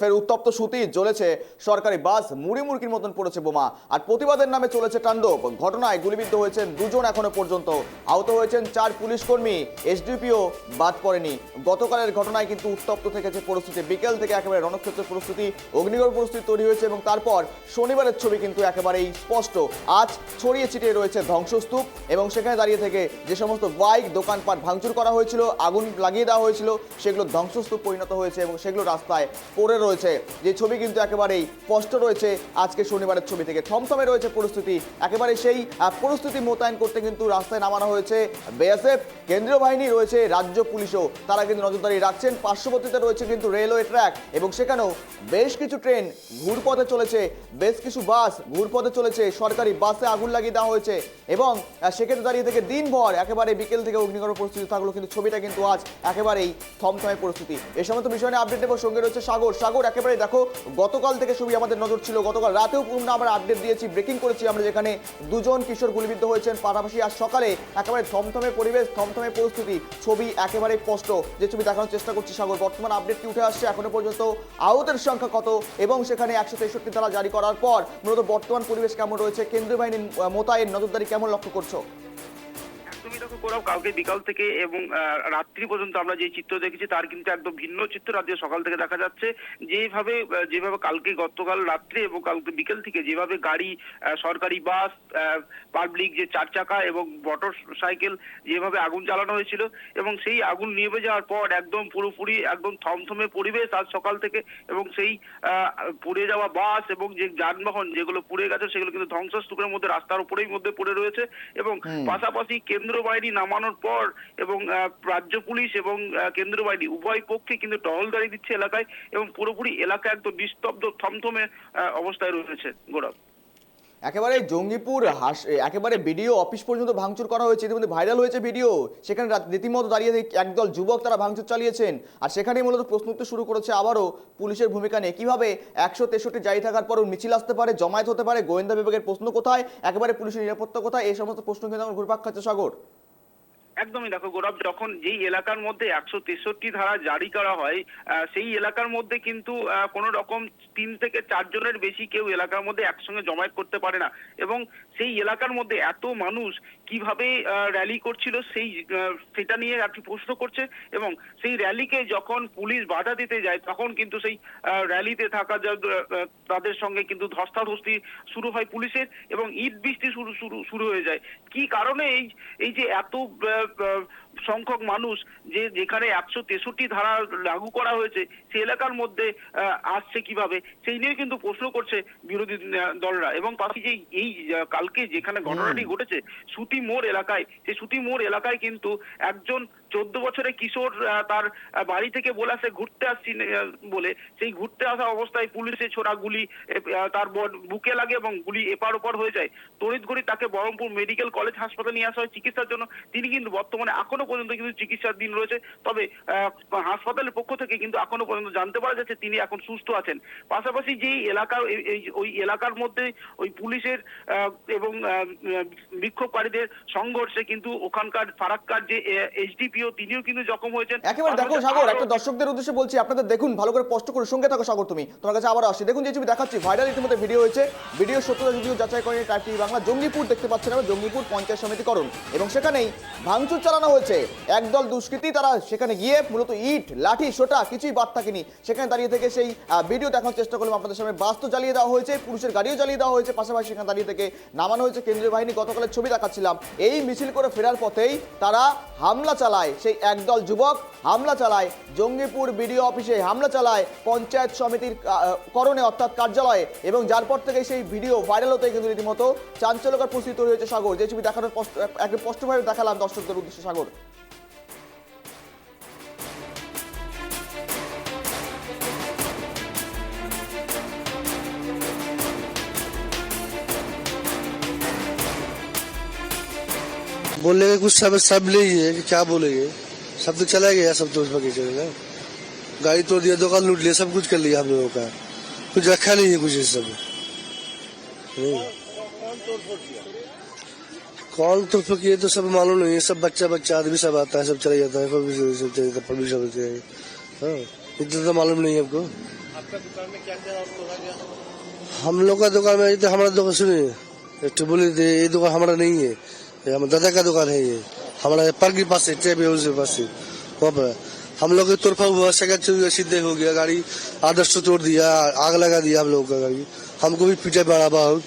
ফের উত্তপ্ত সুতি জ্বলেছে সরকারি বাস, মুড়ি মুড়কির মতন পড়েছে বোমা। আর প্রতিবাদের নামে চলেছে তাণ্ডব ঘটনায় গুলিবিদ্ধ হয়েছেন দুজন এখনও পর্যন্ত। আহত হয়েছেন চার পুলিশ কর্মী এসডিপিও বাদ পড়েনি। গতকালের ঘটনায় কিন্তু উত্তপ্ত থেকেছে পরিস্থিতি। বিকেল থেকে একেবারে রণক্ষেত্র পরিস্থিতি, অগ্নিগড় পরিস্থিতি তৈরি হয়েছে এবং তারপর শনিবারের ছবি কিন্তু একেবারেই স্পষ্ট। আজ ছড়িয়ে ছিটিয়ে রয়েছে ধ্বংসস্তূপ এবং সেখানে দাঁড়িয়ে থেকে যে সমস্ত বাইক, দোকানপাট ভাঙচুর করা হয়েছিল, আগুন লাগিয়ে দেওয়া হয়েছিল, সেগুলো ধ্বংসস্তূপ পরিণত হয়েছে এবং সেগুলো রাস্তায় পড়ে রয়েছে। যে ছবি কিন্তু একেবারেই স্পষ্ট রয়েছে আজকে শনিবারের ছবি থেকে। থমথমে রয়েছে পরিস্থিতি। একেবারে সেই পরিস্থিতি মোতায়েন করতে কিন্তু রাস্তায় নামানো হয়েছে। বিএসএফ কেন্দ্রীয় বাহিনী রয়েছে, রাজ্য পুলিশও। তারা কিন্তু নজরদারি রাখছেন। পার্শ্ববর্তীতে রয়েছে কিন্তু রেলওয়ে ট্র্যাক এবং সেখানেও বেশ কিছু ট্রেন ঘুরপথে চলেছে। বেশ কিছু বাস ঘুরপথে চলেছে। সরকারি বাসে আগুন লাগিয়ে দেওয়া হয়েছে এবং সেক্ষেত্রে দাঁড়িয়ে থেকে দিনভর একেবারে বিকেল থেকে অগ্নিগড় পরিস্থিতি থাকল। কিন্তু ছবিটা কিন্তু আজ একেবারেই থমথমে পরিস্থিতি। এই সমস্ত বিষয় নিয়ে আপডেট দেবো সঙ্গে রয়েছে সাগর। সাগর একেবারে দেখো, গতকাল থেকে ছবি আমাদের নজর ছিল, গতকাল রাতেও পূর্ণ আমরা আপডেট দিয়েছি ব্রেকিং করেছি আমরা যেখানে দুজন কিশোর গুলিবিদ্ধ হয়েছেন, পাশাপাশি আজ সকালে একেবারে থমথমে পরিবেশ, থমথমে পরিস্থিতি, ছবি একেবারে স্পষ্ট, যে ছবি দেখানোর চেষ্টা করছি সাগর, বর্তমান আপডেট কি উঠে আসছে এখনও পর্যন্ত, আহতের সংখ্যা কত, এবং সেখানে একশো তেষট্টি ধারা জারি করার পর মূলত বর্তমান পরিবেশ কেমন রয়েছে, কেন্দ্রীয় বাহিনীর মোতায়েন, নজরদারি কেমন লক্ষ্য করছ? দেখো কালকে বিকাল থেকে এবং রাত্রি পর্যন্ত আমরা যে চিত্র দেখেছি তার কিন্তু একদম ভিন্ন চিত্র আজকে সকাল থেকে দেখা যাচ্ছে। যেভাবে যেভাবে কালকে গতকাল রাত্রে এবং কালকে বিকেল থেকে যেভাবে গাড়ি সরকারি বাস পাবলিক যে চার চাকা এবং মোটর সাইকেল যেভাবে আগুন জ্বালানো হয়েছিল এবং সেই আগুন নিভে যাওয়ার পর একদম পুরোপুরি একদম থমথমে পরিবেশ আজ সকাল থেকে এবং সেই আহ, পুড়ে যাওয়া বাস এবং যে যানবাহন যেগুলো পুড়ে গেছে সেগুলো কিন্তু ধ্বংসস্তূপের মধ্যে রাস্তার উপরেই মধ্যে পড়ে রয়েছে এবং পাশাপাশি কেন্দ্র বাহিনী নামানোর পর এবং রাজ্য পুলিশ এবং কেন্দ্র বাহিনী উভয় পক্ষে কিন্তু টহলদারি দিচ্ছে এলাকায় এবং পুরোপুরি এলাকা একদম নিস্তব্ধ, থমথমে অবস্থায় রয়েছে গৌরব একেবারে জঙ্গিপুর হাস একেবারে ভিডিও অফিস পর্যন্ত ভাঙচুর করা হয়েছে, ইতিমধ্যে ভাইরাল হয়েছে ভিডিও সেখানে রাত- রীতিমতো দাঁড়িয়ে একদল যুবক তারা ভাঙচুর চালিয়েছেন। আর সেখানেই মূলত প্রশ্ন উত্তর শুরু করেছে আবারও পুলিশের ভূমিকা নিয়ে। কীভাবে একশো তেষট্টি জারি থাকার পরও মিছিল আসতে পারে, জমায়েত হতে পারে, গোয়েন্দা বিভাগের প্রশ্ন কোথায়, একেবারে পুলিশের নিরাপত্তা কোথায়, এই সমস্ত প্রশ্ন কিন্তু আমার ঘুরপাক খাচ্ছে সাগর। একদমই দেখো গৌরব, যখন যেই এলাকার মধ্যে একশো তেষট্টি ধারা জারি করা হয় সেই এলাকার মধ্যে কিন্তু কোনো রকম তিন থেকে চারজনের বেশি কেউ এলাকার মধ্যে একসঙ্গে জমায়েত করতে পারে না। এবং সেই এলাকার মধ্যে এত মানুষ কীভাবে র্যালি করছিল সেই সেটা নিয়ে আর কি প্রশ্ন করছে। এবং সেই র্যালিকে যখন পুলিশ বাধা দিতে যায়, তখন কিন্তু সেই র্যালিতে থাকা তাদের সঙ্গে কিন্তু ধস্তাধস্তি শুরু হয় পুলিশের এবং ইট বৃষ্টি শুরু শুরু শুরু হয়ে যায়। কি কারণে এই এই যে এত সংখ্যক মানুষ যে যেখানে একশো তেষট্টি ধারা লাগু করা হয়েছে সেই এলাকার মধ্যে আসছে কীভাবে? সেই নিয়ে কিন্তু প্রশ্ন করছে বিরোধী দলরা। এবং পাশি যে এই কালকে যেখানে ঘটনাটি ঘটেছে সুতি মোড় এলাকায় সেই সুতি মোড় এলাকায় কিন্তু একজন চোদ্দ বছরের কিশোর তার বাড়ি থেকে বলে আসে ঘুরতে আসছি বলে। সেই ঘুরতে আসা অবস্থায় পুলিশে ছোড়া গুলি তার বুকে লাগে এবং গুলি এপার ওপার হয়ে যায়। তড়িৎ ঘড়ি তাকে বহরমপুর মেডিকেল কলেজ হাসপাতালে নিয়ে আসা হয় চিকিৎসার জন্য। তিনি কিন্তু বর্তমানে এখনও পর্যন্ত কিন্তু চিকিৎসাধীন রয়েছে। তবে হাসপাতালের পক্ষ থেকে কিন্তু এখনও পর্যন্ত জানতে পারা যাচ্ছে তিনি এখন সুস্থ আছেন। পাশাপাশি যেই এলাকার ওই এলাকার মধ্যে ওই পুলিশের এবং বিক্ষোভকারীদের সংঘর্ষে কিন্তু ওখানকার ফারাক্কার যে এইচডিপিও তিনিও কিন্তু জখম হয়েছেন। একেবারে দেখো সাগর একটা দর্শকদের উদ্দেশ্যে বলছি আপনাদের দেখুন ভালো করে স্পষ্ট করে সঙ্গে থাকো সাগর তুমি তোমার কাছে আবার আসছি। দেখুন যে ছবি দেখাচ্ছি ভাইরাল ইতিমধ্যে ভিডিও হয়েছে। ভিডিও সত্যতা যদিও যাচাই করেনি টাইপ টিভি বাংলা জঙ্গিপুর দেখতে পাচ্ছেন আমরা জঙ্গিপুর পঞ্চায়েত সমিতিকরণ। এবং সেখানেই ভাঙচুর চালানো হয়েছে। একদল দুষ্কৃতী তারা সেখানে গিয়ে মূলত ইট, লাঠি, সোটা কিছুই বাদ থাকেনি। সেখানে দাঁড়িয়ে থেকে সেই ভিডিও দেখানোর চেষ্টা করলাম। আপনাদের সামনে বাস তো জ্বালিয়ে দেওয়া হয়েছে, পুলিশের গাড়িও জ্বালিয়ে দেওয়া হয়েছে। পাশাপাশি সেখানে দাঁড়িয়ে থেকে নামানো হয়েছে। কেন্দ্রীয় বাহিনী গতকালের ছবি দেখাচ্ছিলাম। এই মিছিল করে ফেরার পথেই তারা হামলা চালায়। সেই একদল যুবক হামলা চালায়। জঙ্গিপুর বিডিও অফিসে হামলা চালায়। পঞ্চায়েত সমিতির করণে অর্থাৎ কার্যালয়ে। এবং যার পর থেকে সেই ভিডিও ভাইরাল হতে কিন্তু রীতিমতো চাঞ্চল্যকর পরিস্থিতি তৈরি হয়েছে সাগর। যে ছবি দেখানোর একদম স্পষ্টভাবে দেখালাম দর্শকদের ρούντι στο σαγόρι. बोलने का कुछ सब सब नहीं है कि क्या बोलेंगे सब तो चला गया सब तो उस बगीचे में। गाड़ी तोड़ दिया दुकान लूट लिया सब कुछ कर लिया हम लोगों का। कुछ रखा नहीं है कुछ इस सब नहीं। कौन तो किए तो सब मालूम नहीं है सब बच्चा बच्चा आदमी सब आता है सब चले जाता है सब सब चले जाता है, पब्लिक सब है हाँ इतना तो मालूम नहीं है हमको हम लोग का दुकान में तो हमारा दुकान सुनिए ये तो बोले थे ये दुकान हमारा नहीं है। ये हमारे दादा का दुकान है ये। हमारा पार्क के पास है ट्रेप हाउस के पास। है वहाँ पर। हम लोग की तोड़फा हुआ चुर सीधे हो गया गाड़ी आदर्श तोड़ दिया आग लगा दिया हम लोग का गाड़ी। हमको भी पीछे बड़ा बहुत।